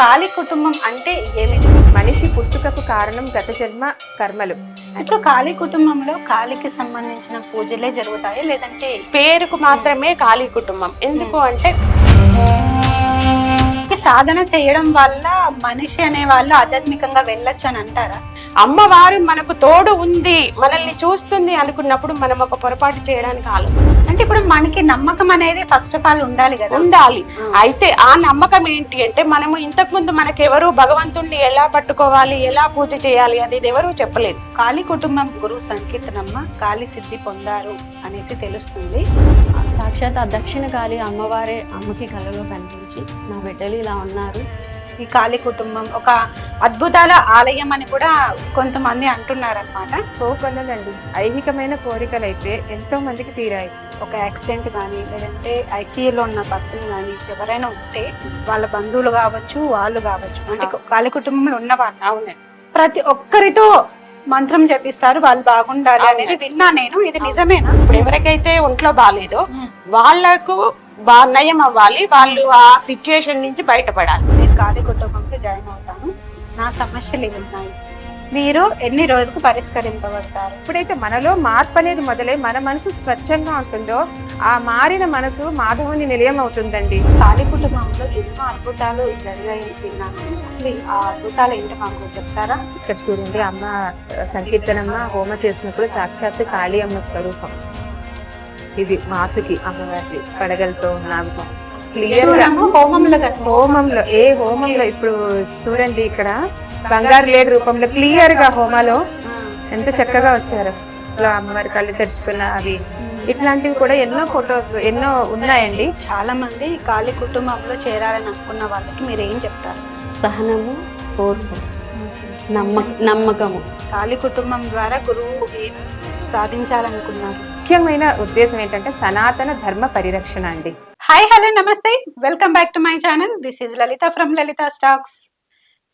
కాళీ కుటుంబం అంటే ఏమిటి? మనిషి పుట్టుకకు కారణం గత జన్మ కర్మలు. ఇప్పుడు కాళీ కుటుంబంలో కాళీకి సంబంధించిన పూజలే జరుగుతాయి? లేదంటే పేరుకు మాత్రమే ఖాళీ కుటుంబం. ఎందుకు అంటే సాధన చేయడం వల్ల మనిషి అనే వాళ్ళు ఆధ్యాత్మికంగా వెళ్ళొచ్చు అని అంటారా? అమ్మవారు మనకు తోడు ఉంది మనల్ని చూస్తుంది అనుకున్నప్పుడు మనం ఒక పొరపాటు చేయడానికి ఆలోచిస్తాం. అంటే ఇప్పుడు మనకి నమ్మకం అనేది ఫస్ట్ ఆఫ్ ఆల్ ఉండాలి కదా. ఉండాలి. అయితే ఆ నమ్మకం ఏంటి అంటే మనము ఇంతకు ముందు మనకెవరు భగవంతుణ్ణి ఎలా పట్టుకోవాలి ఎలా పూజ చేయాలి అనేది ఎవరు చెప్పలేదు. కాళీ కుటుంబం గురువు సంకీర్తనమ్మ కాళీ సిద్ధి పొందారు అనేసి తెలుస్తుంది. సాక్షాత్ ఆ దక్షిణ కాళి అమ్మవారే అమ్మకి కలలో కనిపించి నా బిడ్డలు ఇలా ఉన్నారు. ఈ కాళీ కుటుంబం ఒక అద్భుతాల ఆలయం అని కూడా కొంతమంది అంటున్నారనమాట కోకొల్లలండి ఐహికమైన కోరికలు అయితే ఎంతో మందికి తీరాయి. ఒక యాక్సిడెంట్ కానీ లేదంటే ఐసీయూలో ఉన్న భక్తులు కానీ ఎవరైనా ఉంటే వాళ్ళ బంధువులు కావచ్చు వాళ్ళు కావచ్చు అంటే కాళీ కుటుంబంలో ఉన్న వాళ్ళు అవునండి. ప్రతి ఒక్కరితో మంత్రం జపిస్తారు వాళ్ళు బాగుండాలి అనేది విన్నా నేను. ఇది నిజమేనా? ఇప్పుడు ఎవరికైతే ఒంట్లో బాగాలేదో వాళ్ళకు బా నయం అవ్వాలి. వాళ్ళు ఆ సిచ్యుయేషన్ నుంచి బయటపడాలి. నేను కాళీ కుటుంబంతో జాయిన్ అవుతాను. నా సమస్యలు ఇవి ఉన్నాయి? మీరు ఎన్ని రోజులకు పరిష్కరింపబడతారు? ఎప్పుడైతే మనలో మార్పు అనేది మొదలై మన మనసు స్వచ్ఛంగా ఉంటుందో ఆ మారిన మనసు మాధవుని నిలయం అవుతుందండి. కాళీ కుటుంబంలో ఎన్నో అద్భుతాలు విన్నాను. అసలు ఆ అద్భుతాలు ఏంటో మాకు చెప్తారా? ఇక్కడ చూడండి అమ్మ సంకీర్తనమ్మ హోమ చేసినప్పుడు సాక్షాత్ కాళీ అమ్మ స్వరూపం. ఇది మాసుకి అమ్మవారి పడగలతో నాగం క్లియర్గా హోమంలో హోమంలో ఏ హోమంలో? ఇప్పుడు చూడండి ఇక్కడ బంగారు లేడు రూపంలో క్లియర్గా హోమాలో ఎంత చక్కగా వచ్చారు. ఇలా అమ్మవారి కళ్ళు తెరుచుకున్న అవి. ఇట్లాంటివి కూడా ఎన్నో ఫొటోస్ ఎన్నో ఉన్నాయండి. చాలా మంది కాళీ కుటుంబంలో చేరాలని అనుకున్న వాళ్ళకి మీరు ఏం చెప్తారు? సహనము ఓర్పు నమ్మక నమ్మకము. కాళీ కుటుంబం ద్వారా గురువు ఏం సాధించాలనుకున్నారు? ముఖ్యమైన ఉద్దేశం ఏంటంటే సనాతన ధర్మ పరిరక్షణ అండి. హాయ్ హలో నమస్తే. Welcome back to my channel this is Lalitha from Lalitha stocks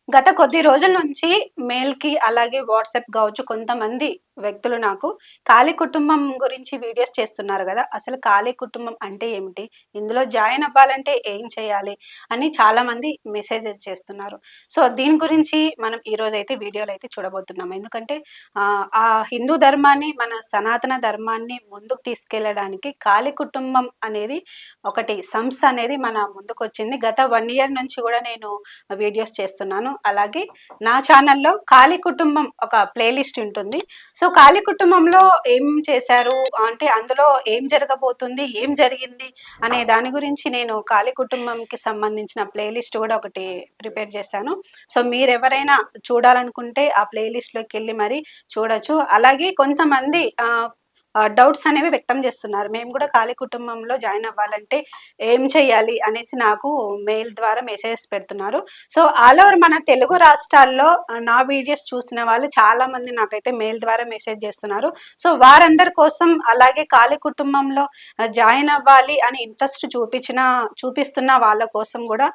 గత కొద్ది రోజుల నుంచి మెయిల్కి అలాగే వాట్సాప్ కావచ్చు కొంతమంది వ్యక్తులు నాకు ఖాళీ కుటుంబం గురించి వీడియోస్ చేస్తున్నారు కదా అసలు కాళీ కుటుంబం అంటే ఏమిటి? ఇందులో జాయిన్ అవ్వాలంటే ఏం చేయాలి? అని చాలామంది మెసేజెస్ చేస్తున్నారు. సో దీని గురించి మనం ఈరోజు అయితే వీడియోలు అయితే చూడబోతున్నాం. ఎందుకంటే ఆ, హిందూ ధర్మాన్ని మన సనాతన ధర్మాన్ని ముందుకు తీసుకెళ్ళడానికి కాళీ కుటుంబం అనేది ఒకటి సంస్థ అనేది మన ముందుకు వచ్చింది గత వన్ ఇయర్ నుంచి కూడా నేను వీడియోస్ చేస్తున్నాను. అలాగే నా ఛానల్లో కాళీ కుటుంబం ఒక ప్లేలిస్ట్ ఉంటుంది. సో సో కాళీ కుటుంబంలో ఏం చేశారు? అంటే అందులో ఏం జరగబోతుంది? ఏం జరిగింది? అనే దాని గురించి నేను కాళీ కుటుంబంకి సంబంధించిన ప్లేలిస్ట్ కూడా ఒకటి ప్రిపేర్ చేశాను. సో మీరు ఎవరైనా చూడాలనుకుంటే ఆ ప్లేలిస్ట్లోకి వెళ్ళి మరి చూడొచ్చు. అలాగే కొంతమంది డౌట్స్ అనేవి వ్యక్తం చేస్తున్నారు. మేము కూడా ఖాళీ కుటుంబంలో జాయిన్ అవ్వాలంటే ఏం చేయాలి అనేసి నాకు మెయిల్ ద్వారా మెసేజెస్ పెడుతున్నారు. సో ఆల్ ఓవర్ మన తెలుగు రాష్ట్రాల్లో నా వీడియోస్ చూసిన వాళ్ళు చాలా మంది నాకైతే మెయిల్ ద్వారా మెసేజ్ చేస్తున్నారు. సో వారందరి కోసం అలాగే ఖాళీ కుటుంబంలో జాయిన్ అవ్వాలి అని ఇంట్రెస్ట్ చూపించిన చూపిస్తున్న వాళ్ళ కోసం కూడా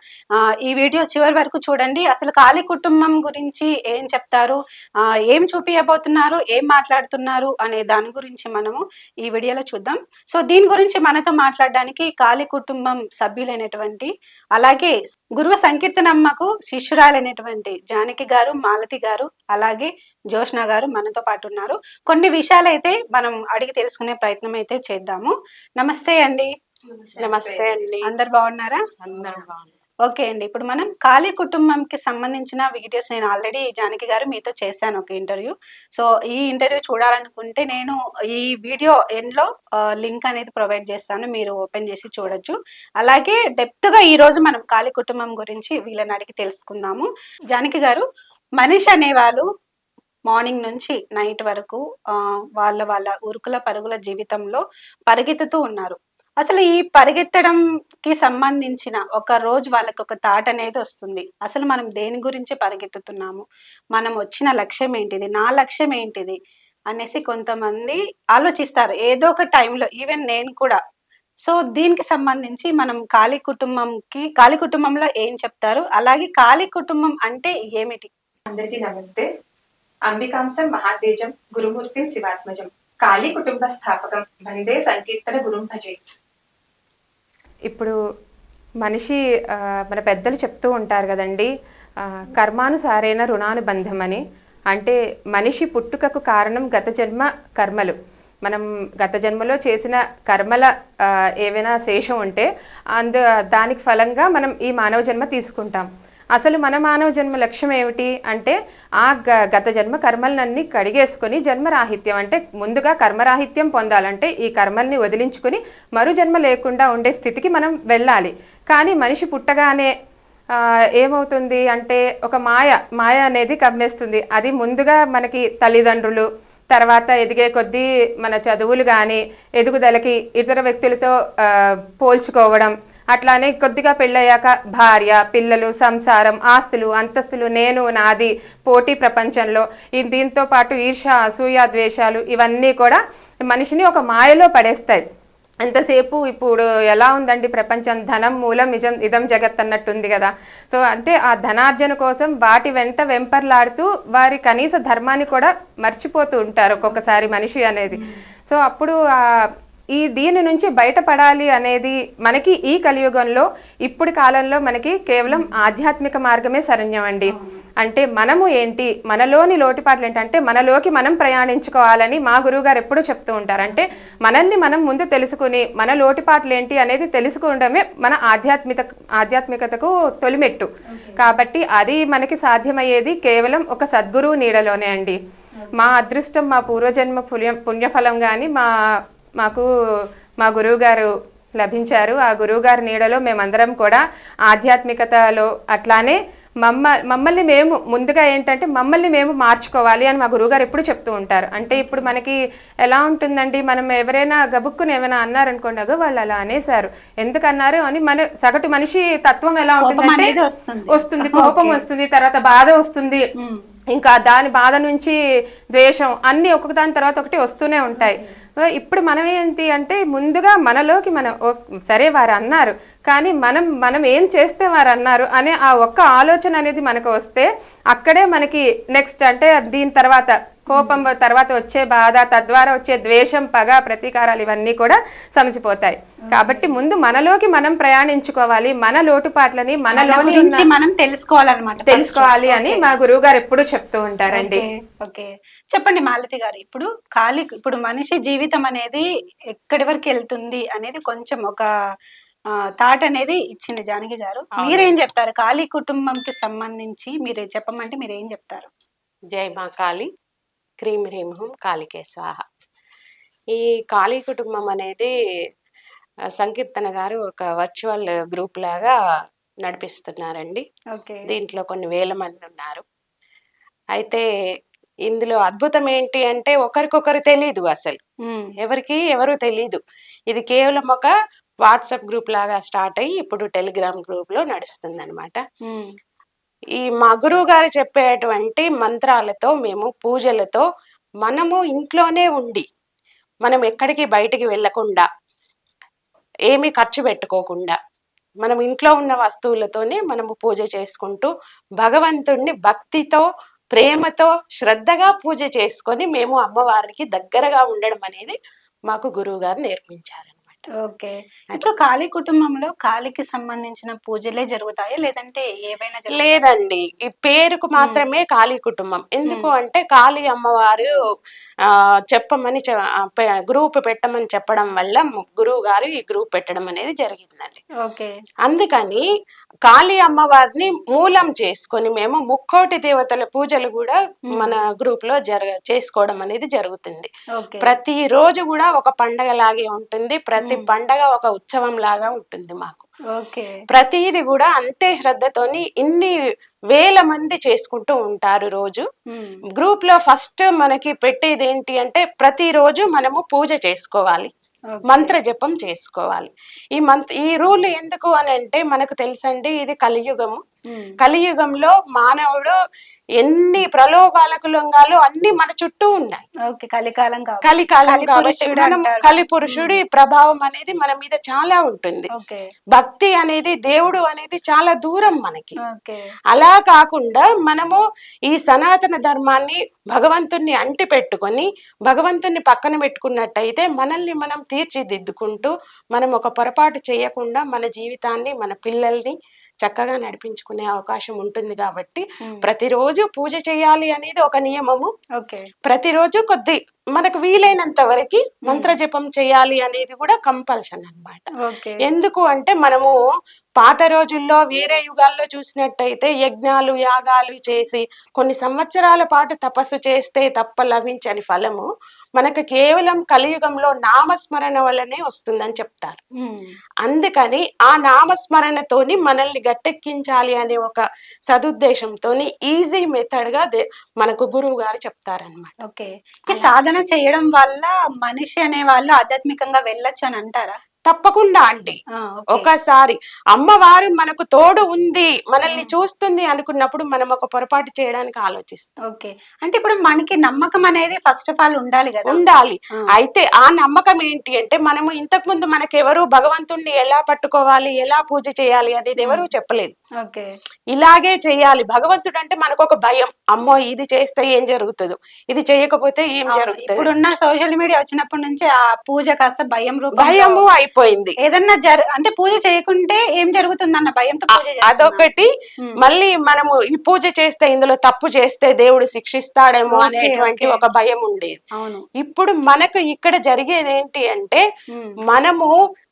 ఈ వీడియో చివరి వరకు చూడండి. అసలు ఖాళీ కుటుంబం గురించి ఏం చెప్తారు? ఏం చూపించబోతున్నారు ఏం మాట్లాడుతున్నారు? అనే దాని గురించి మనం మనము ఈ వీడియోలో చూద్దాం. సో దీని గురించి మనతో మాట్లాడడానికి కాళీ కుటుంబం సభ్యులైనటువంటి అలాగే గురువు సంకీర్తనమ్మకు శిష్యురాలైనటువంటి జానకి గారు మాలతి గారు అలాగే జోష్న గారు మనతో పాటు ఉన్నారు. కొన్ని విషయాలు అయితే మనం అడిగి తెలుసుకునే ప్రయత్నం అయితే చేద్దాము. నమస్తే అండి. నమస్తే అండి. అందరు బాగున్నారా? అందరూ బాగున్నారు. ఓకే అండి. ఇప్పుడు మనం ఖాళీ కుటుంబంకి సంబంధించిన వీడియోస్ నేను ఆల్రెడీ జానకి గారు మీతో చేశాను ఒక ఇంటర్వ్యూ. సో ఈ ఇంటర్వ్యూ చూడాలనుకుంటే నేను ఈ వీడియో ఎండ్లో లింక్ అనేది ప్రొవైడ్ చేస్తాను. మీరు ఓపెన్ చేసి చూడొచ్చు. అలాగే డెప్త్గా ఈరోజు మనం ఖాళీ కుటుంబం గురించి వీళ్ళని అడిగి తెలుసుకుందాము. జానకి గారు మనిషి అనేవాళ్ళు మార్నింగ్ నుంచి నైట్ వరకు వాళ్ళ వాళ్ళ ఉరుకుల పరుగుల జీవితంలో పరిగెత్తుతూ ఉన్నారు. అసలు ఈ పరిగెత్తడంకి సంబంధించిన ఒక రోజు వాళ్ళకి ఒక థాట్ అనేది వస్తుంది. అసలు మనం దేని గురించి పరిగెత్తుతున్నాము? మనం వచ్చిన లక్ష్యం ఏంటిది? నా లక్ష్యం ఏంటిది? అనేసి కొంతమంది ఆలోచిస్తారు. ఏదో ఒక టైంలో ఈవెన్ నేను కూడా. సో దీనికి సంబంధించి మనం కాళీ కుటుంబంకి కాళీ కుటుంబంలో ఏం చెప్తారు? అలాగే కాళీ కుటుంబం అంటే ఏమిటి? అందరికీ నమస్తే. అంబికాంశం మహాతేజం గురుమూర్తిం శివాత్మజం. కాళీ కుటుంబ స్థాపకం. వందే సంకీర్తన గురుం భజే ఇప్పుడు మనిషి మన పెద్దలు చెప్తూ ఉంటారు కదండి కర్మానుసారైన రుణానుబంధం అని అంటే మనిషి పుట్టుకకు కారణం గత జన్మ కర్మలు. మనం గత జన్మలో చేసిన కర్మల ఏవైనా శేషం ఉంటే అందు దానికి ఫలంగా మనం ఈ మానవ జన్మ తీసుకుంటాం. అసలు మన మానవ జన్మ లక్ష్యం ఏమిటి అంటే ఆ గ- గత జన్మ కర్మలన్నీ కడిగేసుకొని జన్మరాహిత్యం అంటే ముందుగా కర్మరాహిత్యం పొందాలంటే ఈ కర్మల్ని వదిలించుకుని మరు జన్మ లేకుండా ఉండే స్థితికి మనం వెళ్ళాలి. కానీ మనిషి పుట్టగానే ఏమవుతుంది అంటే ఒక మాయ మాయ అనేది కమ్మేస్తుంది. అది ముందుగా మనకి తల్లిదండ్రులు తర్వాత ఎదిగే కొద్దీ మన చదువులు కానీ ఎదుగుదలకి ఇతర వ్యక్తులతో పోల్చుకోవడం అట్లానే కొద్దిగా పెళ్ళయ్యాక భార్య పిల్లలు సంసారం ఆస్తులు అంతస్తులు నేను నాది పోటీ ప్రపంచంలో. ఈ దీంతో పాటు ఈర్ష అసూయ ద్వేషాలు ఇవన్నీ కూడా మనిషిని ఒక మాయలో పడేస్తాయి. ఎంతసేపు ఇప్పుడు ఎలా ఉందండి ప్రపంచం? ధనం మూలం నిజం ఇదం జగత్ అన్నట్టుంది కదా. సో అంటే ఆ ధనార్జన కోసం వాటి వెంట వెంపర్లాడుతూ వారి కనీస ధర్మాన్ని కూడా మర్చిపోతూ ఉంటారు ఒక్కొక్కసారి మనిషి అనేది. సో అప్పుడు ఆ ఈ దీని నుంచి బయటపడాలి అనేది మనకి ఈ కలియుగంలో ఇప్పుడు కాలంలో మనకి కేవలం ఆధ్యాత్మిక మార్గమే శరణ్యం అండి అంటే మనము ఏంటి మనలోని లోటుపాట్లు ఏంటంటే మనలోకి మనం ప్రయాణించుకోవాలని మా గురువు గారు ఎప్పుడూ చెప్తూ ఉంటారు. అంటే మనల్ని మనం ముందు తెలుసుకుని మన లోటుపాట్లు ఏంటి అనేది తెలుసుకోవడమే మన ఆధ్యాత్మిక ఆధ్యాత్మికతకు తొలిమెట్టు. కాబట్టి అది మనకి సాధ్యమయ్యేది కేవలం ఒక సద్గురువు నీడలోనే అండి. మా అదృష్టం మా పూర్వజన్మ పుణ్య పుణ్యఫలం కానీ మా మాకు మా గురువు గారు లభించారు. ఆ గురువు గారి నీడలో మేమందరం కూడా ఆధ్యాత్మికతలో అట్లానే మమ్మ మమ్మల్ని మేము ముందుగా ఏంటంటే మమ్మల్ని మేము మార్చుకోవాలి అని మా గురువుగారు ఎప్పుడు చెప్తూ ఉంటారు. అంటే ఇప్పుడు మనకి ఎలా ఉంటుందండి? మనం ఎవరైనా గబుక్కుని ఏమైనా అన్నారనుకోండి అగో వాళ్ళు అలా అనేసారు ఎందుకు అన్నారు అని మన సగటు మనిషి తత్వం ఎలా ఉంటుందంటే వస్తుంది. కోపం వస్తుంది తర్వాత బాధ వస్తుంది. ఇంకా దాని బాధ నుంచి ద్వేషం అన్ని ఒక్కొక్క దాని తర్వాత ఒకటి వస్తూనే ఉంటాయి. సో ఇప్పుడు మనం ఏంటి అంటే ముందుగా మనలోకి మనం సరే వారు అన్నారు కానీ మనం మనం ఏం చేస్తే వారు అన్నారు అనే ఆ ఒక్క ఆలోచన అనేది మనకు వస్తే అక్కడే మనకి నెక్స్ట్ అంటే దీని తర్వాత కోపం తర్వాత వచ్చే బాధ తద్వారా వచ్చే ద్వేషం పగ ప్రతీకారాలు ఇవన్నీ కూడా సమసిపోతాయి. కాబట్టి ముందు మనలోకి మనం ప్రయాణించుకోవాలి. మన లోటుపాట్లని మన మనలోని గురించి ఉన్న- మనం తెలుసుకోవాలన్నమాట తెలుసుకోవాలి అని మా గురువు గారు ఎప్పుడు చెప్తూ ఉంటారండి. Okay, okay. చెప్పండి మాలతి గారు ఇప్పుడు ఖాళీ ఇప్పుడు మనిషి జీవితం అనేది ఎక్కడి వరకు వెళ్తుంది అనేది కొంచెం ఒక థాట్ అనేది ఇచ్చింది జానకి గారు. మీరేం చెప్తారు? ఖాళీ కుటుంబంకి సంబంధించి మీరు చెప్పమంటే మీరు ఏం చెప్తారు? జై మా కాళి క్రీం హ్రీం హుం కాళికే స్వాహ ఈ కాళీ కుటుంబం అనేది సంకీర్తన గారు ఒక వర్చువల్ గ్రూప్ లాగా నడిపిస్తున్నారండి. ఓకే. దీంట్లో కొన్ని వేల మంది ఉన్నారు. అయితే ఇందులో అద్భుతం ఏంటి అంటే ఒకరికొకరు తెలీదు అసలు. ఎవరికి ఎవరు తెలీదు. ఇది కేవలం ఒక వాట్సాప్ గ్రూప్ లాగా స్టార్ట్ అయ్యి ఇప్పుడు టెలిగ్రామ్ గ్రూప్లో నడుస్తుంది అనమాట ఈ మా గురువు గారు చెప్పేటువంటి మంత్రాలతో మేము పూజలతో మనము ఇంట్లోనే ఉండి మనం ఎక్కడికి బయటికి వెళ్ళకుండా ఏమీ ఖర్చు పెట్టుకోకుండా మనం ఇంట్లో ఉన్న వస్తువులతోనే మనము పూజ చేసుకుంటూ భగవంతుణ్ణి భక్తితో ప్రేమతో శ్రద్ధగా పూజ చేసుకొని మేము అమ్మవారికి దగ్గరగా ఉండడం అనేది మాకు గురువు గారు నేర్పించారు. ఓకే. ఇప్పుడు ఖాళీ కుటుంబంలో ఖాళీకి సంబంధించిన పూజలే జరుగుతాయా? లేదంటే ఏవైనా? లేదండి. ఈ పేరుకు మాత్రమే కాళీ కుటుంబం. ఎందుకు అంటే కాళీ అమ్మవారు చెప్పమని గ్రూప్ పెట్టమని చెప్పడం వల్ల గురువు గారు ఈ గ్రూప్ పెట్టడం అనేది జరిగిందండి. ఓకే. అందుకని కాళీ అమ్మవారిని మూలం చేసుకొని మేము ముక్కోటి దేవతల పూజలు కూడా మన గ్రూప్లో జరగ చేసుకోవడం అనేది జరుగుతుంది. ప్రతి రోజు కూడా ఒక పండగ లాగే ఉంటుంది. ప్రతి పండగ ఒక ఉత్సవం లాగా ఉంటుంది మాకు. ప్రతిది కూడా అంతే శ్రద్ధతోని ఇన్ని వేల మంది చేసుకుంటూ ఉంటారు రోజు. గ్రూప్లో ఫస్ట్ మనకి పెట్టేది ఏంటి అంటే ప్రతిరోజు మనము పూజ చేసుకోవాలి. మంత్ర జపం చేసుకోవాలి. ఈ మంత్ర ఈ రూల్ ఎందుకు అని అంటే మనకు తెలుసండి ఇది కలియుగము. కలియుగంలో మానవుడు ఎన్ని ప్రలోభాలకు లొంగాలు అన్ని మన చుట్టూ ఉన్నాయి కలికాలం కలికాలం కలిపురుషుడు కాబట్టి మనం. కలి పురుషుడి ప్రభావం అనేది మన మీద చాలా ఉంటుంది. భక్తి అనేది దేవుడు అనేది చాలా దూరం మనకి. అలా కాకుండా మనము ఈ సనాతన ధర్మాన్ని భగవంతుణ్ణి అంటి పెట్టుకొని భగవంతుణ్ణి పక్కన పెట్టుకున్నట్టయితే మనల్ని మనం తీర్చిదిద్దుకుంటూ మనం ఒక పొరపాటు చేయకుండా మన జీవితాన్ని మన పిల్లల్ని చక్కగా నడిపించుకునే అవకాశం ఉంటుంది కాబట్టి ప్రతిరోజు పూజ చేయాలి అనేది ఒక నియమము. ఓకే. ప్రతిరోజు కొద్ది మనకు వీలైనంత వరకు మంత్ర జపం చేయాలి అనేది కూడా కంపల్షన్ అన్నమాట. ఓకే. ఎందుకు అంటే మనము పాత రోజుల్లో వేరే యుగాల్లో చూసినట్టయితే యజ్ఞాలు యాగాలు చేసి కొన్ని సంవత్సరాల పాటు తపస్సు చేస్తే తప్ప లభించని ఫలము మనకు కేవలం కలియుగంలో నామస్మరణ వల్లనే వస్తుందని చెప్తారు. అందుకని ఆ నామస్మరణతోని మనల్ని గట్టెక్కించాలి అనే ఒక సదుద్దేశంతోని ఈజీ మెథడ్గా మనకు గురువు గారు చెప్తారనమాట ఓకే. ఈ సాధన చేయడం వల్ల మనిషి అనే వాళ్ళు ఆధ్యాత్మికంగా వెళ్ళొచ్చు అని అంటారా? తప్పకుండా అండి. ఒకసారి అమ్మవారు మనకు తోడు ఉంది మనల్ని చూస్తుంది అనుకున్నప్పుడు మనం ఒక పొరపాటు చేయడానికి ఆలోచిస్తాం. ఓకే. అంటే ఇప్పుడు మనకి నమ్మకం అనేది ఫస్ట్ ఆఫ్ ఆల్ ఉండాలి కదా? ఉండాలి. అయితే ఆ నమ్మకం ఏంటి అంటే మనము ఇంతకు ముందు మనకెవరు భగవంతుణ్ణి ఎలా పట్టుకోవాలి ఎలా పూజ చేయాలి అనేది ఎవరు చెప్పలేదు. ఓకే. ఇలాగే చేయాలి భగవంతుడు అంటే మనకు ఒక భయం అమ్మో ఇది చేస్తే ఏం జరుగుతుందో ఇది చేయకపోతే ఏం. జరుగుతుంది ఇప్పుడున్న సోషల్ మీడియా వచ్చినప్పటి నుంచి ఆ పూజ కాస్త భయం భయము అయిపోయింది ఏదన్నా జర అంటే పూజ చేయకుంటే ఏం జరుగుతుందన్న భయంతో పూజ చేస్తున్నారు. అదొకటి. మళ్ళీ మనము ఈ పూజ చేస్తే ఇందులో తప్పు చేస్తే దేవుడు శిక్షిస్తాడేమో అనేటువంటి. ఒక భయం ఉండేది ఇప్పుడు మనకు ఇక్కడ జరిగేది ఏంటి అంటే. మనము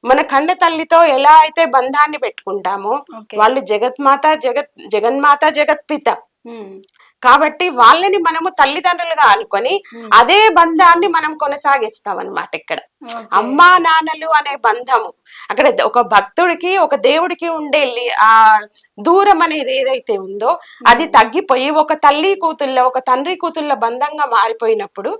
మన కన్న తల్లితో ఎలా అయితే బంధాన్ని పెట్టుకుంటామో. వాళ్ళు జగత్మాత జగత్ జగన్మాత జగత్పిత. కాబట్టి వాళ్ళని మనము తల్లిదండ్రులుగా అనుకొని ఉమ్. అదే బంధాన్ని మనం కొనసాగిస్తాం అన్నమాట ఇక్కడ. అమ్మా నాన్నలు అనే బంధము అక్కడ ఒక భక్తుడికి ఒక దేవుడికి ఉండే ఆ దూరం అనేది ఏదైతే ఉందో అది తగ్గిపోయి ఒక తల్లి కూతుళ్ళ ఒక తండ్రి కూతుళ్ళ బంధంగా మారిపోయినప్పుడు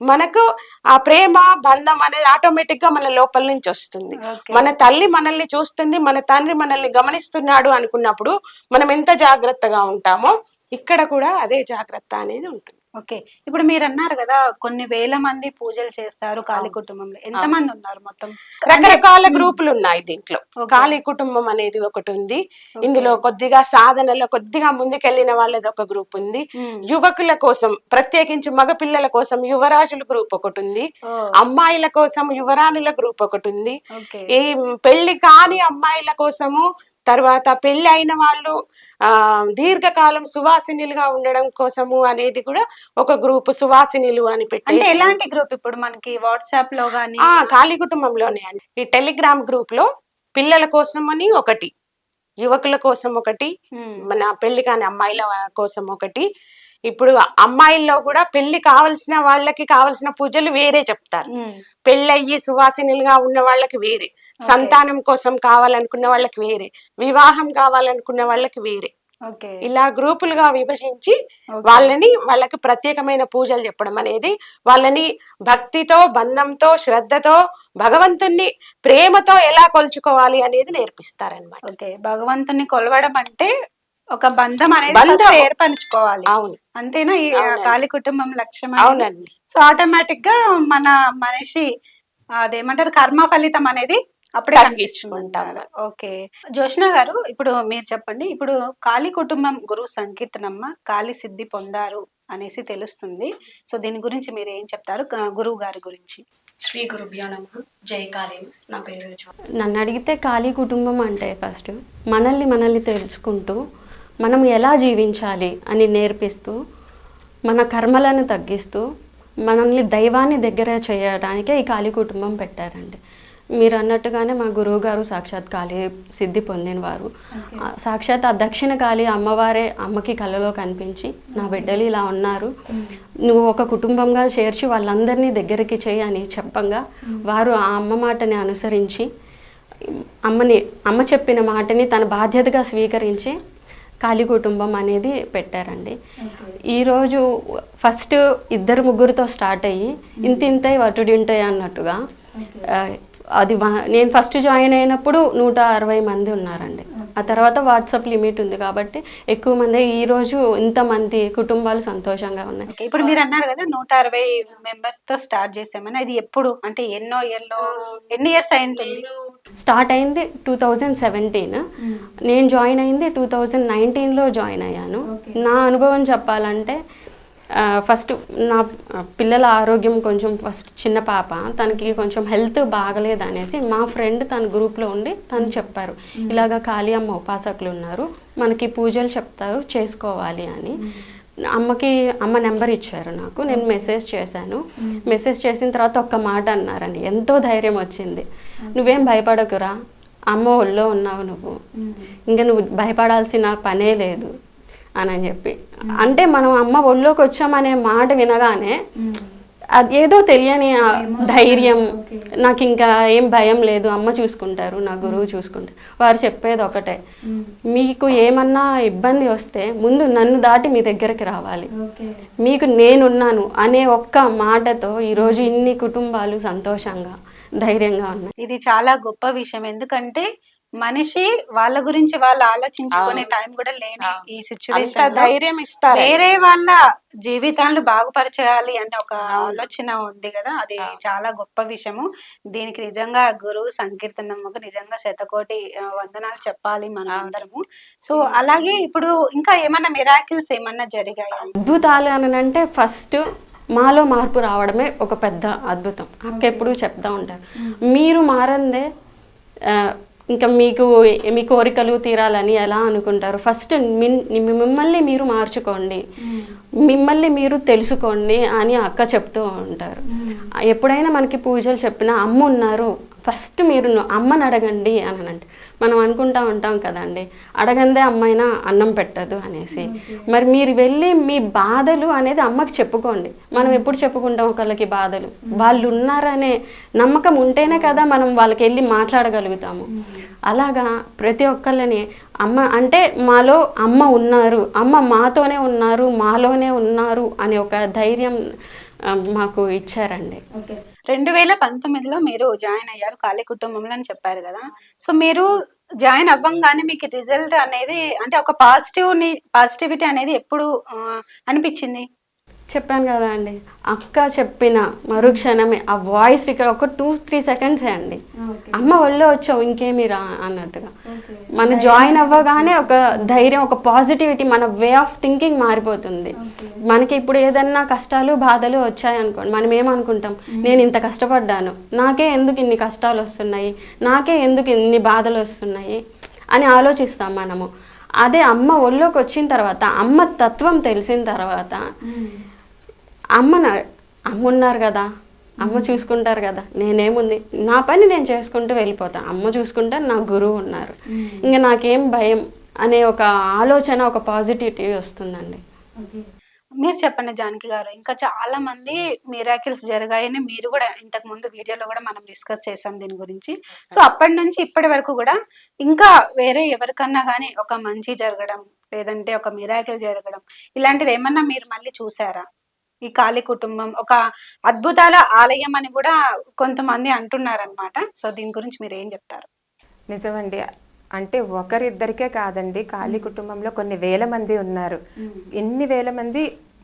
మనకు ఆ ప్రేమ బంధం అనేది ఆటోమేటిక్గా మన లోపల నుంచి వస్తుంది. మన తల్లి మనల్ని చూస్తుంది మన తండ్రి మనల్ని గమనిస్తున్నాడు అనుకున్నప్పుడు మనం ఎంత జాగ్రత్తగా ఉంటామో ఇక్కడ కూడా అదే జాగ్రత్త అనేది ఉంటుంది ఓకే. ఇప్పుడు మీరు అన్నారు కదా కొన్ని వేల మంది పూజలు చేస్తారు కాళీ కుటుంబంలో. ఎంత మంది ఉన్నారు మొత్తం? రకరకాల గ్రూపులు ఉన్నాయి దీంట్లో. కాళీ కుటుంబం అనేది ఒకటి ఉంది. ఇందులో కొద్దిగా సాధనలో కొద్దిగా ముందుకెళ్ళిన వాళ్ళది ఒక గ్రూప్ ఉంది. యువకుల కోసం ప్రత్యేకించి మగ పిల్లల కోసం యువరాజుల గ్రూప్ ఒకటి ఉంది. అమ్మాయిల కోసం యువరాణుల గ్రూప్ ఒకటి ఉంది. ఈ పెళ్ళి కాని అమ్మాయిల కోసము తర్వాత పెళ్ళి అయిన వాళ్ళు దీర్ఘకాలం సువాసినిలుగా ఉండడం కోసము అనేది కూడా ఒక గ్రూప్ సువాసినిలు అని అంటే పెట్టేసి ఎలాంటి గ్రూప్ ఇప్పుడు మనకి వాట్సాప్లో గానీ ఆ ఖాళీ కుటుంబంలోనే అండి ఈ టెలిగ్రామ్ గ్రూప్లో పిల్లల కోసం అని ఒకటి యువకుల కోసం ఒకటి. మన పెళ్ళి కాని అమ్మాయిల కోసం ఒకటి ఇప్పుడు అమ్మాయిల్లో కూడా పెళ్ళి కావలసిన వాళ్ళకి కావలసిన పూజలు వేరే చెప్తారు. పెళ్ళయ్యి సువాసినులుగా ఉన్న వాళ్ళకి వేరే సంతానం కోసం కావాలనుకున్న వాళ్ళకి వేరే వివాహం కావాలనుకున్న వాళ్ళకి వేరే. ఇలా గ్రూపులుగా విభజించి. వాళ్ళని వాళ్ళకి ప్రత్యేకమైన పూజలు చెప్పడం అనేది వాళ్ళని భక్తితో బంధంతో శ్రద్ధతో భగవంతుణ్ణి ప్రేమతో ఎలా కొలుచుకోవాలి అనేది నేర్పిస్తారనమాట ఓకే. భగవంతుని కొలవడం అంటే ఒక బంధం అనేది ఏర్పరచుకోవాలి. అవును. అంతేనా? ఈ. కాళీ కుటుంబం లక్ష్యం అనేది? అవునండి. సో ఆటోమేటిక్గా మన మనిషి అదేమంటారు కర్మ ఫలితం అనేది అప్పుడే. కనిపిస్తుంటారు ఓకే. జోష్న గారు ఇప్పుడు మీరు చెప్పండి. ఇప్పుడు కాళీ కుటుంబం గురువు సంకీర్తనమ్మ కాళీ సిద్ధి పొందారు అనేసి తెలుస్తుంది. సో దీని గురించి మీరు ఏం చెప్తారు? గురువు గారి గురించి. శ్రీ గురుభ్యో నమ. జై కాళీ. నా పేరు. నన్ను అడిగితే ఖాళీ కుటుంబం అంటే ఫస్ట్ మనల్ని మనల్ని తెలుసుకుంటూ మనం ఎలా జీవించాలి అని నేర్పిస్తూ మన కర్మలను తగ్గిస్తూ మనల్ని దైవాన్ని దగ్గర చేయడానికే ఈ ఖాళీ కుటుంబం పెట్టారండి. మీరు అన్నట్టుగానే మా గురువు గారు సాక్షాత్ కాళీ సిద్ధి పొందినవారు. ఆ, సాక్షాత్ ఆ దక్షిణ కాళీ అమ్మవారే అమ్మకి కళ్ళలో కనిపించి నా బిడ్డలు ఇలా ఉన్నారు. నువ్వు ఒక కుటుంబంగా చేర్చి వాళ్ళందరినీ దగ్గరికి చేయి అని చెప్పంగా వారు ఆ అమ్మ మాటని అనుసరించి అమ్మని అమ్మ చెప్పిన మాటని తన బాధ్యతగా స్వీకరించి కాళీ కుటుంబం అనేది పెట్టారండి. ఈరోజు ఫస్ట్ ఇద్దరు ముగ్గురితో స్టార్ట్ అయ్యి ఇంత ఇంతై వటుడింటాయి అన్నట్టుగా అది నేను ఫస్ట్ జాయిన్ అయినప్పుడు నూట అరవై మంది ఉన్నారండి. ఆ తర్వాత వాట్సాప్ లిమిట్ ఉంది కాబట్టి ఎక్కువ మంది ఈరోజు ఇంతమంది కుటుంబాలు సంతోషంగా ఉన్నాయి. ఇప్పుడు మీరు అన్నారు కదా నూట అరవై మెంబర్స్తో స్టార్ట్ చేసామని అది ఎప్పుడు? అంటే ఎన్నో ఇయర్లో ఎన్ని ఇయర్స్ అయి ఉంటుంది స్టార్ట్ అయింది టూ థౌజండ్ సెవెంటీన్. నేను జాయిన్ అయింది టూ థౌజండ్ నైన్టీన్లో జాయిన్ అయ్యాను. నా అనుభవం చెప్పాలంటే ఫస్ట్ నా పిల్లల ఆరోగ్యం కొంచెం ఫస్ట్ చిన్న పాప తనకి కొంచెం హెల్త్ బాగలేదు అనేసి మా ఫ్రెండ్ తన గ్రూప్లో ఉండి తను చెప్పారు. ఇలాగ కాళీ అమ్మ ఉపాసకులు ఉన్నారు మనకి పూజలు చెప్తారు చేసుకోవాలి అని. అమ్మకి అమ్మ నెంబర్ ఇచ్చారు నాకు. నేను మెసేజ్ చేశాను. మెసేజ్ చేసిన తర్వాత ఒక్క మాట అన్నారండి ఎంతో ధైర్యం వచ్చింది. నువ్వేం భయపడకురా. అమ్మ ఒళ్ళో ఉన్నావు నువ్వు. ఇంకా నువ్వు భయపడాల్సిన పనే లేదు. అని అని చెప్పి అంటే మనం అమ్మ ఒళ్ళోకి వచ్చామనే మాట వినగానే ఏదో తెలియని ధైర్యం. నాకు ఇంకా ఏం భయం లేదు. అమ్మ చూసుకుంటారు నా గురువు చూసుకుంటారు. వారు చెప్పేది ఒకటే. మీకు ఏమన్నా ఇబ్బంది వస్తే ముందు నన్ను దాటి మీ దగ్గరికి రావాలి. మీకు నేనున్నాను అనే ఒక్క మాటతో ఈరోజు ఇన్ని కుటుంబాలు సంతోషంగా ధైర్యంగా ఉన్నాయి. ఇది చాలా గొప్ప విషయం. ఎందుకంటే మనిషి వాళ్ళ గురించి వాళ్ళు ఆలోచించుకునే టైం కూడా లేని ఈ సిచ్యువేషన్ ధైర్యం ఇస్తారు వేరే వాళ్ళ జీవితాలను బాగుపరచాలి అనే ఒక ఆలోచన ఉంది కదా. అది చాలా గొప్ప విషయము. దీనికి నిజంగా గురువు సంకీర్తనమ్మకు నిజంగా శతకోటి వందనాలు చెప్పాలి మనం అందరము సో అలాగే ఇప్పుడు ఇంకా ఏమన్నా మిరాకిల్స్ ఏమన్నా జరిగాయి? అద్భుతాలు అని అంటే ఫస్ట్ మాలో మార్పు రావడమే ఒక పెద్ద అద్భుతం. అక్క ఎప్పుడు చెప్తా ఉంటారు. మీరు మారందే ఇంకా మీకు మీ కోరికలు తీరాలని ఎలా అనుకుంటారు? ఫస్ట్ మిమ్మల్ని మీరు మార్చుకోండి. మిమ్మల్ని మీరు తెలుసుకోండి అని అక్క చెప్తూ ఉంటారు. ఎప్పుడైనా మనకి పూజలు చెప్పినా అమ్మ ఉన్నారు ఫస్ట్ మీరు అమ్మని అడగండి అని అంటే మనం అనుకుంటా ఉంటాం కదండి. అడగందే అమ్మైనా అన్నం పెట్టదు అనేసి. మరి మీరు వెళ్ళి మీ బాధలు అనేది అమ్మకి చెప్పుకోండి. మనం ఎప్పుడు చెప్పుకుంటాం ఒకళ్ళకి బాధలు? వాళ్ళు ఉన్నారనే నమ్మకం ఉంటేనే కదా మనం వాళ్ళకి వెళ్ళి మాట్లాడగలుగుతాము అలాగా ప్రతి ఒక్కళ్ళని అమ్మ అంటే మాలో అమ్మ ఉన్నారు అమ్మ మాతోనే ఉన్నారు మాలోనే ఉన్నారు అనే ఒక ధైర్యం మాకు ఇచ్చారండి. రెండు వేల పంతొమ్మిదిలో మీరు జాయిన్ అయ్యారు ఖాళీ కుటుంబంలో అని చెప్పారు కదా. సో మీరు జాయిన్ అవ్వంగానే మీకు రిజల్ట్ అనేది అంటే ఒక పాజిటివ్ని పాజిటివిటీ అనేది ఎప్పుడు అనిపించింది? చెప్పాను కదా అండి. అక్క చెప్పిన మరుక్షణమే ఆ వాయిస్ ఇక్కడ ఒక టూ త్రీ సెకండ్సే అండి. అమ్మ ఒళ్ళో వచ్చావు ఇంకేమి రా అన్నట్టుగా. మన జాయిన్ అవ్వగానే ఒక ధైర్యం ఒక పాజిటివిటీ మన వే ఆఫ్ థింకింగ్ మారిపోతుంది. మనకి ఇప్పుడు ఏదన్నా కష్టాలు బాధలు వచ్చాయి అనుకోండి మనం ఏమనుకుంటాం? నేను ఇంత కష్టపడ్డాను. నాకే ఎందుకు ఇన్ని కష్టాలు వస్తున్నాయి? నాకే ఎందుకు ఇన్ని బాధలు వస్తున్నాయి? అని ఆలోచిస్తాం మనము. అదే అమ్మ ఒళ్ళోకి వచ్చిన తర్వాత అమ్మ తత్వం తెలిసిన తర్వాత అమ్మ నా అమ్మ ఉన్నారు కదా. అమ్మ చూసుకుంటారు కదా. నేనేముంది నా పని నేను చేసుకుంటూ వెళ్ళిపోతా. అమ్మ చూసుకుంటే నా గురువు ఉన్నారు. ఇంకా నాకేం భయం అనే ఒక ఆలోచన ఒక పాజిటివిటీ వస్తుందండి. మీరు చెప్పండి జానకి గారు ఇంకా చాలా మంది మిరాకిల్స్ జరిగాయని మీరు కూడా ఇంతకు ముందు వీడియోలో కూడా మనం డిస్కస్ చేసాం దీని గురించి. సో అప్పటి నుంచి ఇప్పటి వరకు కూడా ఇంకా వేరే ఎవరికన్నా కానీ ఒక మంచి జరగడం లేదంటే ఒక మిరాకిల్ జరగడం ఇలాంటిది ఏమన్నా మీరు మళ్ళీ చూసారా? ఈ కాళీ కుటుంబం ఒక అద్భుతాల ఆలయం అని కూడా కొంతమంది అంటున్నారనమాట సో దీని గురించి మీరు ఏం చెప్తారు? నిజమండి. అంటే ఒకరిద్దరికే కాదండి. ఖాళీ కుటుంబంలో కొన్ని వేల మంది ఉన్నారు. ఎన్ని వేల మంది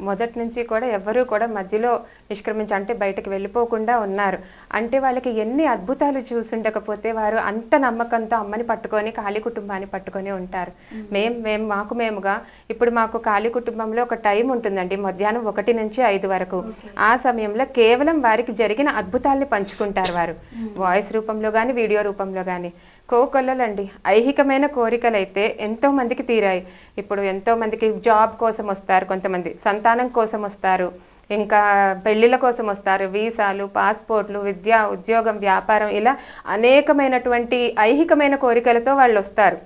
మొదటి నుంచి కూడా ఎవరు కూడా మధ్యలో నిష్క్రమించి అంటే బయటకు వెళ్ళిపోకుండా ఉన్నారు. అంటే వాళ్ళకి ఎన్ని అద్భుతాలు చూసుండకపోతే వారు అంత నమ్మకంతో అమ్మని పట్టుకొని ఖాళీ కుటుంబాన్ని పట్టుకొని ఉంటారు. మేం మేము మాకు మేముగా ఇప్పుడు మాకు ఖాళీ కుటుంబంలో ఒక టైం ఉంటుందండి మధ్యాహ్నం ఒకటి నుంచి ఐదు వరకు. ఆ సమయంలో కేవలం వారికి జరిగిన అద్భుతాల్ని పంచుకుంటారు వారు. వాయిస్ రూపంలో కానీ వీడియో రూపంలో కానీ కోకొల్లలండి. ఐహికమైన కోరికలు అయితే ఎంతో మందికి తీరాయి. ఇప్పుడు ఎంతో మందికి జాబ్ కోసం వస్తారు కొంతమంది. సంతానం కోసం వస్తారు. ఇంకా పెళ్ళిళ్ళ కోసం వస్తారు. వీసాలు పాస్పోర్ట్లు విద్య ఉద్యోగం వ్యాపారం ఇలా అనేకమైనటువంటి ఐహికమైన కోరికలతో వాళ్ళు వస్తారు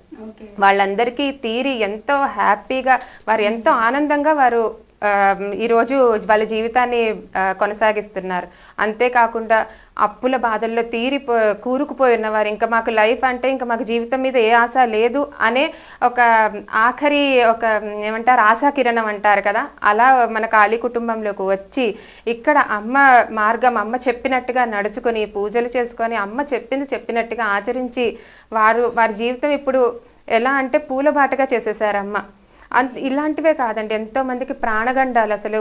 వాళ్ళందరికీ తీరి ఎంతో హ్యాపీగా వారు ఎంతో ఆనందంగా వారు ఈరోజు వాళ్ళ జీవితాన్ని కొనసాగిస్తున్నారు. అంతేకాకుండా అప్పుల బాధల్లో తీరిపో కూరుకుపోయి ఉన్నవారు ఇంకా మాకు లైఫ్ అంటే ఇంకా మాకు జీవితం మీద ఏ ఆశ లేదు అనే ఒక ఆఖరి ఒక ఏమంటారు ఆశా కిరణం అంటారు కదా. అలా మన ఖాళీ కుటుంబంలోకి వచ్చి ఇక్కడ అమ్మ మార్గం అమ్మ చెప్పినట్టుగా నడుచుకొని పూజలు చేసుకొని అమ్మ చెప్పింది చెప్పినట్టుగా ఆచరించి వారు వారి జీవితం ఇప్పుడు ఎలా అంటే పూలబాటగా చేసేసారమ్మ. అంత ఇలాంటివే కాదండి. ఎంతో మందికి ప్రాణగండాలు అసలు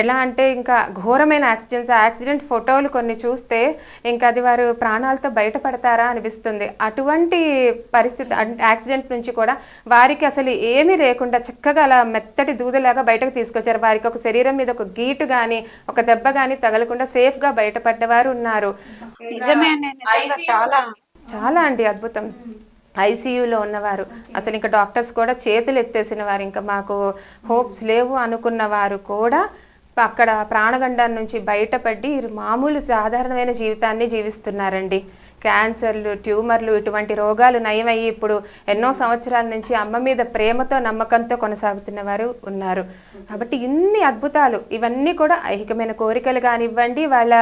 ఎలా అంటే ఇంకా ఘోరమైన యాక్సిడెంట్స్ యాక్సిడెంట్ ఫోటోలు కొన్ని చూస్తే ఇంకా అది వారు ప్రాణాలతో బయటపడతారా అనిపిస్తుంది. అటువంటి పరిస్థితి అంటే యాక్సిడెంట్ నుంచి కూడా వారికి అసలు ఏమీ లేకుండా చక్కగా అలా మెత్తటి దూదలాగా బయటకు తీసుకొచ్చారు. వారికి ఒక శరీరం మీద ఒక గీటు కానీ ఒక దెబ్బ కానీ తగలకుండా సేఫ్గా బయటపడ్డవారు ఉన్నారు. నిజమే అండి. నిజంగా చాలా చాలా అండి అద్భుతం. ఐసీయూలో ఉన్నవారు. అసలు ఇంకా డాక్టర్స్ కూడా చేతులు ఎత్తేసిన వారు ఇంకా మాకు హోప్స్ లేవు అనుకున్న వారు కూడా అక్కడ ప్రాణగండం నుంచి బయటపడి మామూలు సాధారణమైన జీవితాన్ని జీవిస్తున్నారండి. క్యాన్సర్లు ట్యూమర్లు ఇటువంటి రోగాలు నయమయ్యి ఇప్పుడు ఎన్నో సంవత్సరాల నుంచి అమ్మ మీద ప్రేమతో నమ్మకంతో కొనసాగుతున్న వారు ఉన్నారు. కాబట్టి ఇన్ని అద్భుతాలు ఇవన్నీ కూడా ఐహికమైన కోరికలు కానివ్వండి వాళ్ళ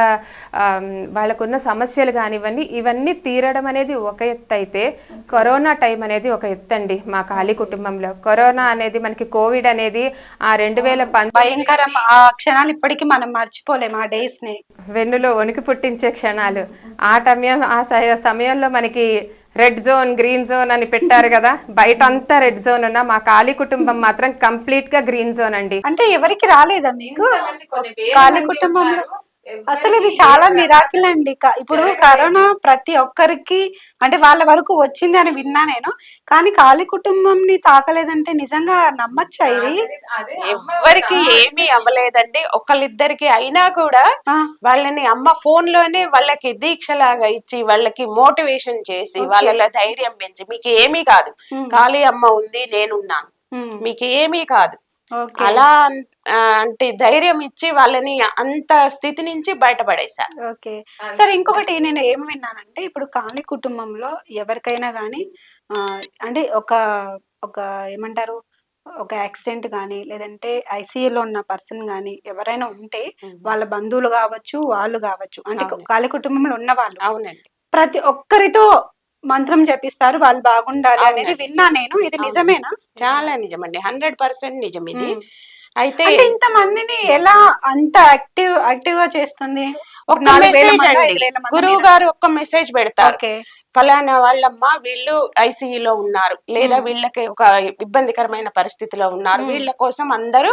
వాళ్ళకున్న సమస్యలు కానివ్వండి ఇవన్నీ తీరడం అనేది ఒక ఎత్తు అయితే కరోనా టైం అనేది ఒక ఎత్తు అండి మా ఖాళీ కుటుంబంలో. కరోనా అనేది మనకి కోవిడ్ అనేది ఆ రెండు వేల భయంకరం. ఆ క్షణాలు ఇప్పటికీ మనం మర్చిపోలేము ఆ డేస్ని వెన్నులో వణుకు పుట్టించే క్షణాలు. ఆ సమయం ఆ సమయంలో మనకి రెడ్ జోన్ గ్రీన్ జోన్ అని పెట్టారు కదా బయట అంతా రెడ్ జోన్ ఉన్న మా ఖాళీ కుటుంబం మాత్రం కంప్లీట్గా గ్రీన్ జోన్ అండి అంటే ఎవరికి రాలేదా మీకు మంది కుటుంబంలో. అసలు ఇది చాలా మిరాకిల్ అండి. ఇప్పుడు కరోనా ప్రతి ఒక్కరికి అంటే వాళ్ళ వరకు వచ్చింది అని విన్నా నేను కానీ ఖాళీ కుటుంబంని తాకలేదంటే నిజంగా నమ్మచ్చా ఇది? అదే ఎవ్వరికి ఏమీ అవ్వలేదండి. ఒకళ్ళిద్దరికి అయినా కూడా వాళ్ళని అమ్మ ఫోన్లోనే వాళ్ళకి దీక్షలాగా ఇచ్చి వాళ్ళకి మోటివేషన్ చేసి వాళ్ళలో ధైర్యం పెంచి మీకు ఏమీ కాదు. ఖాళీ అమ్మ ఉంది నేనున్నాను. మీకు ఏమీ కాదు. అలా అంటే ధైర్యం ఇచ్చి వాళ్ళని అంత స్థితి నుంచి బయటపడేశారు. ఓకే. సరే ఇంకొకటి నేను ఏం విన్నానంటే ఇప్పుడు ఖాళీ కుటుంబంలో ఎవరికైనా కానీ అంటే ఒక ఒక ఏమంటారు ఒక యాక్సిడెంట్ కానీ లేదంటే ఐసీయూలో ఉన్న పర్సన్ కానీ ఎవరైనా ఉంటే వాళ్ళ బంధువులు కావచ్చు వాళ్ళు కావచ్చు అంటే. ఖాళీ కుటుంబంలో ఉన్న వాళ్ళు అవునండి. ప్రతి ఒక్కరితో మంత్రం జపిస్తారు వాళ్ళు బాగుండాలి అనేది. విన్నా నేను. ఇది. నిజమేనా? చాలా నిజమండి. హండ్రెడ్ పర్సెంట్ నిజం ఇది. అయితే ఇంత మందిని ఎలా అంత యాక్టివ్ యాక్టివ్గా చేస్తుంది? ఒక మెసేజ్ అండి. గురువు? గారు ఒక్క మెసేజ్ పెడతారు. ఫలానా వాళ్ళమ్మ వీళ్ళు ఐసీయూలో ఉన్నారు. లేదా వీళ్ళకి ఒక ఇబ్బందికరమైన పరిస్థితిలో ఉన్నారు. వీళ్ళ కోసం అందరూ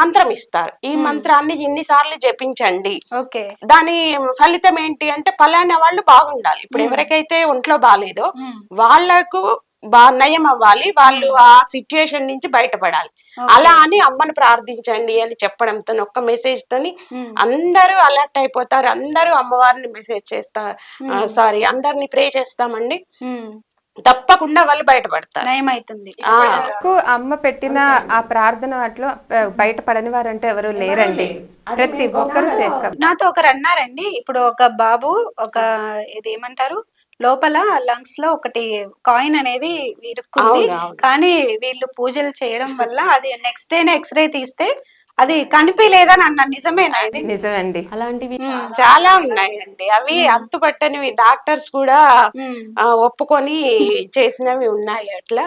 మంత్రం ఇస్తారు. ఈ మంత్రాన్ని ఇన్నిసార్లు జపించండి. ఓకే. దాని ఫలితం ఏంటి అంటే ఫలానా వాళ్ళు బాగుండాలి. ఇప్పుడు ఎవరికైతే ఒంట్లో బాగాలేదో వాళ్ళకు బా నయం అవ్వాలి. వాళ్ళు ఆ సిచ్యుయేషన్ నుంచి బయటపడాలి. అలా అని అమ్మని ప్రార్థించండి అని చెప్పడంతో ఒక్క మెసేజ్ తోని అందరూ అలర్ట్ అయిపోతారు. అందరూ అమ్మవారిని మెసేజ్ చేస్తారు సారీ అందరిని ప్రే చేస్తామండి. తప్పకుండా వాళ్ళు బయటపడతారు. నయం అవుతుంది ఆ, నాకు అమ్మ పెట్టిన ఆ ప్రార్థన వాటిలో బయటపడని వారంటే ఎవరు లేరండి. ప్రతి ఒక్కరు నాతో ఒకరు అన్నారండి. ఇప్పుడు ఒక బాబు ఒక ఇది ఏమంటారు? లోపల లంగ్స్లో ఒకటి కాయిన్ అనేది ఇరుక్కుంది. కానీ వీళ్ళు పూజలు చేయడం వల్ల అది నెక్స్ట్ డే ఎక్స్రే తీస్తే అది కనిపించలేదని అన్నారు నిజమేనా ఇది? నిజమండి. అలాంటివి చాలా ఉన్నాయండి. అవి అంతుపట్టనివి డాక్టర్స్ కూడా ఒప్పుకొని చేసినవి ఉన్నాయి అట్లా.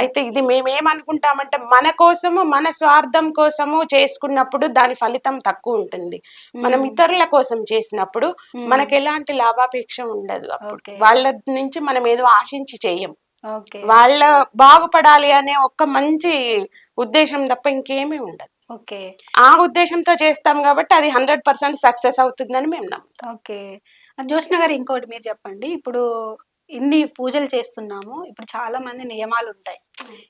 అయితే ఇది మేమేమనుకుంటామంటే మన కోసము మన స్వార్థం కోసము చేసుకున్నప్పుడు దాని ఫలితం తక్కువ ఉంటుంది. మనం ఇతరుల కోసం చేసినప్పుడు మనకి ఎలాంటి లాభాపేక్ష ఉండదు అప్పుడు. వాళ్ళ నుంచి మనం ఏదో ఆశించి చెయ్యం ఓకే. వాళ్ళ బాగుపడాలి అనే ఒక్క మంచి ఉద్దేశం తప్ప ఇంకేమీ ఉండదు. ఓకే. ఆ ఉద్దేశంతో చేస్తాం కాబట్టి అది హండ్రెడ్ పర్సెంట్ సక్సెస్ అవుతుందని మేము నమ్ముతాం. ఓకే. జ్యోత్స్న గారు ఇంకోటి మీరు చెప్పండి. ఇప్పుడు ఇన్ని పూజలు చేస్తున్నాము. ఇప్పుడు చాలా మంది నియమాలు ఉంటాయి.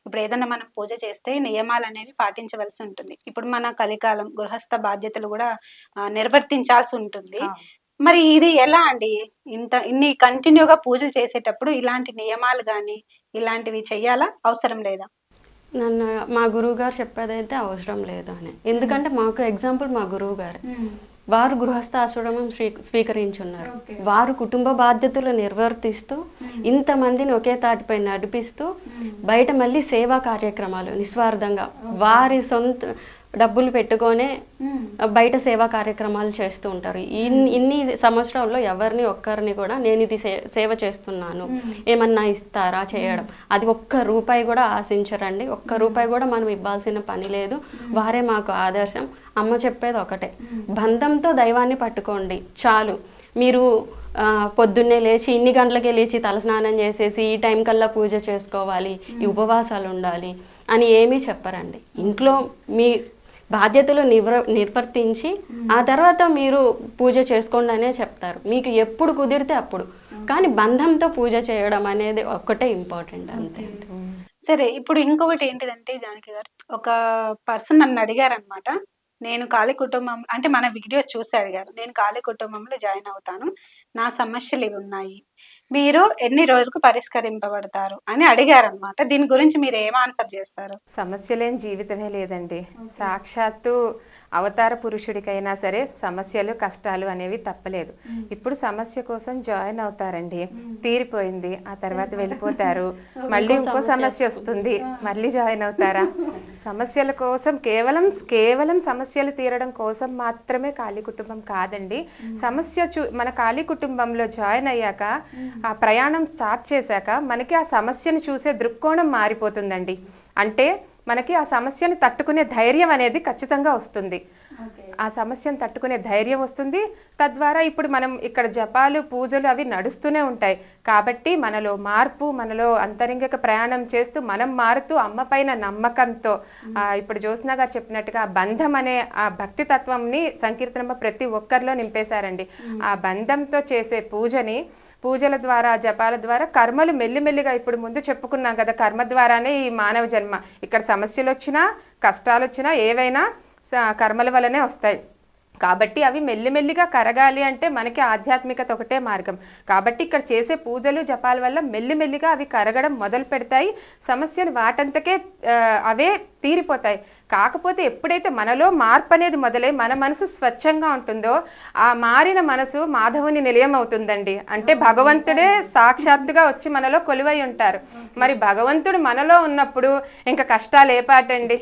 ఇప్పుడు ఏదైనా మనం పూజ చేస్తే నియమాలు అనేవి పాటించవలసి ఉంటుంది. ఇప్పుడు మన కలికాలం గృహస్థ బాధ్యతలు కూడా నిర్వర్తించాల్సి ఉంటుంది. మరి ఇది ఎలా అండి? ఇంత ఇన్ని కంటిన్యూగా పూజలు చేసేటప్పుడు ఇలాంటి నియమాలు కానీ ఇలాంటివి చెయ్యాలా? అవసరం లేదా? నన్ను మా గురువు గారు చెప్పేదైతే అవసరం లేదు అని. ఎందుకంటే మాకు ఎగ్జాంపుల్ మా గురువు గారు వారు గృహస్థాశ్రమం స్వీ స్వీకరించున్నారు. వారు కుటుంబ బాధ్యతలు నిర్వర్తిస్తూ ఇంతమందిని ఒకే తాటిపై నడిపిస్తూ బయట మళ్ళీ సేవా కార్యక్రమాలు నిస్వార్థంగా వారి సొంత డబ్బులు పెట్టుకొనే బయట సేవా కార్యక్రమాలు చేస్తూ ఉంటారు. ఇన్ని ఇన్ని సంవత్సరాల్లో ఎవరిని ఒక్కరిని కూడా నేను ఇది సే- సేవ చేస్తున్నాను. ఏమన్నా ఇస్తారా చేయడం? అది ఒక్క రూపాయి కూడా ఆశించరండి. ఒక్క రూపాయి కూడా మనం ఇవ్వాల్సిన పని లేదు. వారే మాకు ఆదర్శం. అమ్మ చెప్పేది ఒకటే. బంధంతో దైవాన్ని పట్టుకోండి. చాలు. మీరు పొద్దున్నే లేచి ఇన్ని గంటలకే లేచి తలస్నానం చేసేసి ఈ టైం కల్లా పూజ చేసుకోవాలి. ఈ ఉపవాసాలు ఉండాలి అని ఏమీ చెప్పరండి. ఇంట్లో మీ బాధ్యతలు నివ్ర నిర్వర్తించి ఆ తర్వాత మీరు పూజ చేసుకోండి అనే చెప్తారు. మీకు ఎప్పుడు కుదిరితే అప్పుడు. కానీ బంధంతో పూజ చేయడం అనేది ఒక్కటే ఇంపార్టెంట్ అంతే. సరే ఇప్పుడు ఇంకొకటి ఏంటిదంటే జానకి గారు ఒక పర్సన్ నన్ను అడిగారనమాట. నేను ఖాళీ కుటుంబం అంటే మన వీడియో చూసి అడిగారు. నేను ఖాళీ కుటుంబంలో జాయిన్ అవుతాను. నా సమస్యలు ఇవి ఉన్నాయి. మీరు ఎన్ని రోజులకు పరిష్కరింపబడతారు అని అడిగారనమాట దీని గురించి మీరు ఏం ఆన్సర్ చేస్తారు? సమస్య లేని జీవితమే లేదండి. సాక్షాత్తు అవతార పురుషుడికైనా సరే సమస్యలు కష్టాలు అనేవి తప్పలేదు. ఇప్పుడు సమస్య కోసం జాయిన్ అవుతారండి. తీరిపోయింది. ఆ తర్వాత వెళ్ళిపోతారు. మళ్ళీ ఇంకో సమస్య వస్తుంది. మళ్ళీ జాయిన్ అవుతారా? సమస్యల కోసం కేవలం కేవలం సమస్యలు తీరడం కోసం మాత్రమే ఖాళీ కుటుంబం కాదండి. సమస్య చూ మన ఖాళీ కుటుంబంలో జాయిన్ అయ్యాక ఆ ప్రయాణం స్టార్ట్ చేశాక మనకి ఆ సమస్యను చూసే దృక్కోణం మారిపోతుందండి. అంటే మనకి ఆ సమస్యను తట్టుకునే ధైర్యం అనేది ఖచ్చితంగా వస్తుంది. ఆ సమస్యను తట్టుకునే ధైర్యం వస్తుంది. తద్వారా ఇప్పుడు మనం ఇక్కడ జపాలు పూజలు అవి నడుస్తూనే ఉంటాయి. కాబట్టి మనలో మార్పు మనలో అంతరింగిక ప్రయాణం చేస్తూ మనం మారుతూ అమ్మ పైన నమ్మకంతో ఇప్పుడు జ్యోత్స్న గారు చెప్పినట్టుగా బంధం అనే ఆ భక్తి తత్వంని సంకీర్తనమ్మ ప్రతి ఒక్కరిలో నింపేశారండి. ఆ బంధంతో చేసే పూజని పూజల ద్వారా జపాల ద్వారా కర్మలు మెల్లిమెల్లిగా ఇప్పుడు ముందు చెప్పుకున్నాం కదా కర్మ ద్వారానే ఈ మానవ జన్మ. ఇక్కడ సమస్యలు వచ్చినా కష్టాలు వచ్చినా ఏవైనా కర్మల వల్లనే వస్తాయి. కాబట్టి అవి మెల్లిమెల్లిగా కరగాలి అంటే మనకి ఆధ్యాత్మికత ఒకటే మార్గం. కాబట్టి ఇక్కడ చేసే పూజలు జపాల వల్ల మెల్లిమెల్లిగా అవి కరగడం మొదలు పెడతాయి సమస్యలు వాటంతకే అవే తీరిపోతాయి. కాకపోతే ఎప్పుడైతే మనలో మార్పు అనేది మొదలై మన మనసు స్వచ్ఛంగా ఉంటుందో ఆ మారిన మనసు మాధవుని నిలయం అవుతుందండి. అంటే భగవంతుడే సాక్షాత్తుగా వచ్చి మనలో కొలువై ఉంటారు. మరి భగవంతుడు మనలో ఉన్నప్పుడు ఇంకా కష్టాలు ఏపాటండి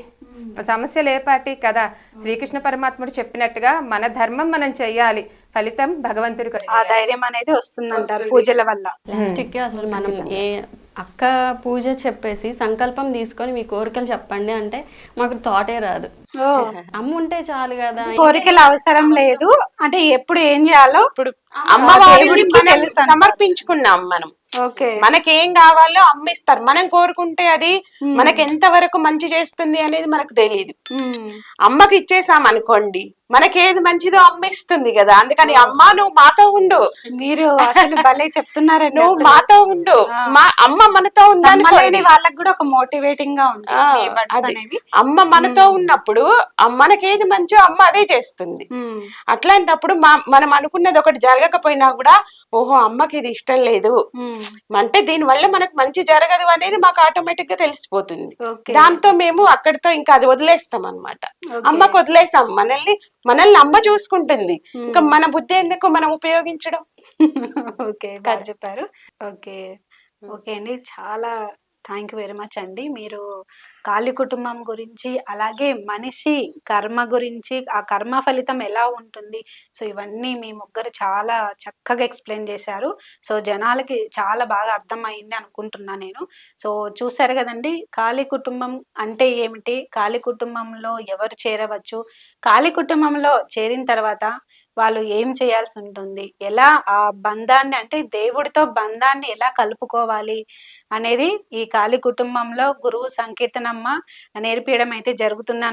సమస్యలు ఏపాటి కదా శ్రీకృష్ణ పరమాత్ముడు చెప్పినట్టుగా మన ధర్మం మనం చెయ్యాలి. ఫలితం భగవంతుడికి ఆ ధైర్యం అనేది వస్తుందంటారు పూజల వల్ల. లాస్ట్కి అసలు మనం ఏ అక్క పూజ చెప్పేసి సంకల్పం తీసుకొని మీ కోరికలు చెప్పండి అంటే మాకు థాటే రాదు. అమ్మ ఉంటే చాలు కదా. కోరికలు అవసరం లేదు. అంటే ఎప్పుడు ఏం చేయాలో ఇప్పుడు అమ్మవారిని దేవుడికి మనం. సమర్పించుకున్నాం మనం. మనకేం కావాలో అమ్మ ఇస్తారు మనం కోరుకుంటే అది మనకి ఎంత వరకు మంచి చేస్తుంది అనేది మనకు తెలియదు. అమ్మకి ఇచ్చేసాం అనుకోండి మనకేది మంచిదో అమ్మ ఇస్తుంది కదా. అందుకని అమ్మ నువ్వు మాతో ఉండు. మీరు అసలు భలే చెప్తున్నారండి నువ్వు. మాతో ఉండు. మా అమ్మ మనతో ఉందనుకోండి. వాళ్ళకి కూడా ఒక మోటివేటింగ్గా ఉంది అమ్మ మనతో ఉన్నప్పుడు మనకేది మంచో అమ్మ అదే చేస్తుంది. అట్లాంటప్పుడు మనం అనుకున్నది ఒకటి జరగకపోయినా కూడా ఓహో అమ్మకి ఇది ఇష్టం లేదు. అంటే దీని వల్ల మనకు మంచి జరగదు అనేది మాకు ఆటోమేటిక్గా తెలిసిపోతుంది. దాంతో మేము అక్కడితో ఇంకా అది వదిలేస్తాం అన్నమాట ఓకే. అమ్మకు వదిలేస్తాం మనల్ని మనల్ని అమ్మ చూసుకుంటుంది. ఇంకా మన బుద్ధి ఎందుకు మనం ఉపయోగించడం? ఓకే చెప్పారు. ఓకే. ఓకే అండి. చాలా థ్యాంక్ యూ వెరీ మచ్ అండి. మీరు కాళీ కుటుంబం గురించి అలాగే మనిషి కర్మ గురించి ఆ కర్మ ఫలితం ఎలా ఉంటుంది సో ఇవన్నీ మీ ముగ్గురు చాలా చక్కగా ఎక్స్ప్లెయిన్ చేశారు. సో జనాలకి చాలా బాగా అర్థమైంది అనుకుంటున్నా నేను. సో చూసారు కదండి కాళీ కుటుంబం అంటే ఏమిటి? కాళీ కుటుంబంలో ఎవరు చేరవచ్చు? కాళీ కుటుంబంలో చేరిన తర్వాత వాళ్ళు ఏం చేయాల్సి ఉంటుంది? ఎలా ఆ బంధాన్ని అంటే దేవుడితో బంధాన్ని ఎలా కలుపుకోవాలి? అనేది ఈ కాళీ కుటుంబంలో గురువు సంకీర్తనమ్మ నేర్పించడం అయితే జరుగుతుంది